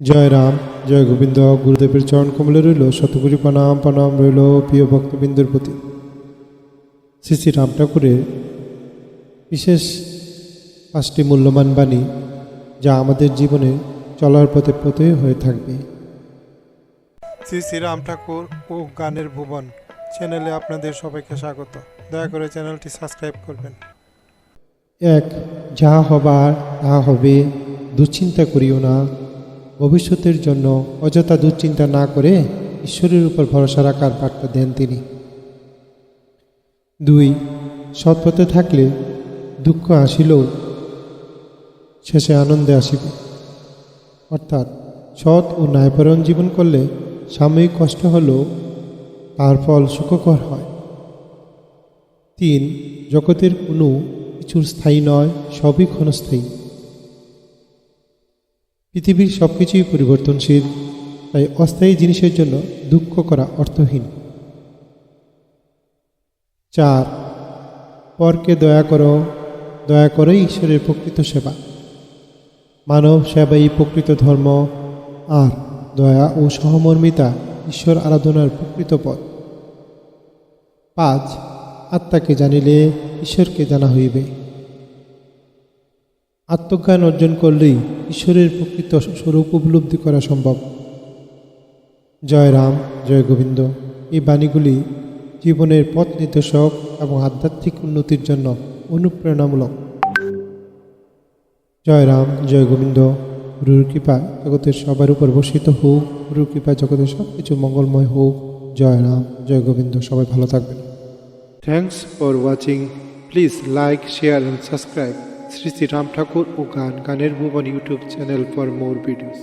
জয় রাম জয় গোবিন্দ গুরুদেবের চরণ কমলে রইল শতগুরি প্রণাম প্রণাম রইল প্রিয় ভক্তবৃন্দের প্রতি। শ্রী শ্রী রাম ঠাকুরের বিশেষ পাঁচটি মূল্যবান বাণী যা আমাদের জীবনে চলার পথে পথে হয়ে থাকবে। শ্রী শ্রী রাম ঠাকুর ও গানের ভুবন চ্যানেলে আপনাদের সবাইকে স্বাগত। দয়া করে চ্যানেলটি সাবস্ক্রাইব করবেন। এক যা হবার তা হবে দুশ্চিন্তা করিও না। ভবিষ্যতের জন্য অযথা দুশ্চিন্তা না করে ঈশ্বরের উপর ভরসা রাখার বার্তা দেন তিনি। দুই, সৎপথে থাকলে দুঃখ আসিলেও শেষে আনন্দে আসিব। অর্থাৎ সৎ ও ন্যায়পরণ জীবন করলে সাময়িক কষ্ট হলেও তার ফল সুখকর হয়। তিন, জগতের কোনো কিছুর স্থায়ী নয়, সবই ক্ষণস্থায়ী। পৃথিবীর সব কিছুই পরিবর্তনশীল, তাই অস্থায়ী জিনিসের জন্য দুঃখ করা অর্থহীন। চার, পরকে দয়া করো, দয়া করেই ঈশ্বরের প্রকৃত সেবা। মানব সেবাই প্রকৃত ধর্ম, আর দয়া ও সহমর্মিতা ঈশ্বর আরাধনার প্রকৃত পথ। পাঁচ, আত্মাকে জানিলে ঈশ্বরকে জানা হইবে। আত্মজ্ঞান অর্জন করলেই ঈশ্বরের প্রকৃত স্বরূপ উপলব্ধি করা সম্ভব। জয় রাম, জয় গোবিন্দ। এই বাণীগুলি জীবনের পথ নির্দেশক এবং আধ্যাত্মিক উন্নতির জন্য অনুপ্রেরণামূলক। জয় রাম, জয় গোবিন্দ। গুরুর কৃপা জগতের সবার উপর বর্ষিত হোক। গুরুর কৃপা জগতের সব কিছু মঙ্গলময় হোক। জয় রাম, জয় গোবিন্দ। সবাই ভালো থাকবেন। Thanks for watching please like share and subscribe Shri Shri Ram Thakur ও গান গানের Bhuban YouTube channel for more videos.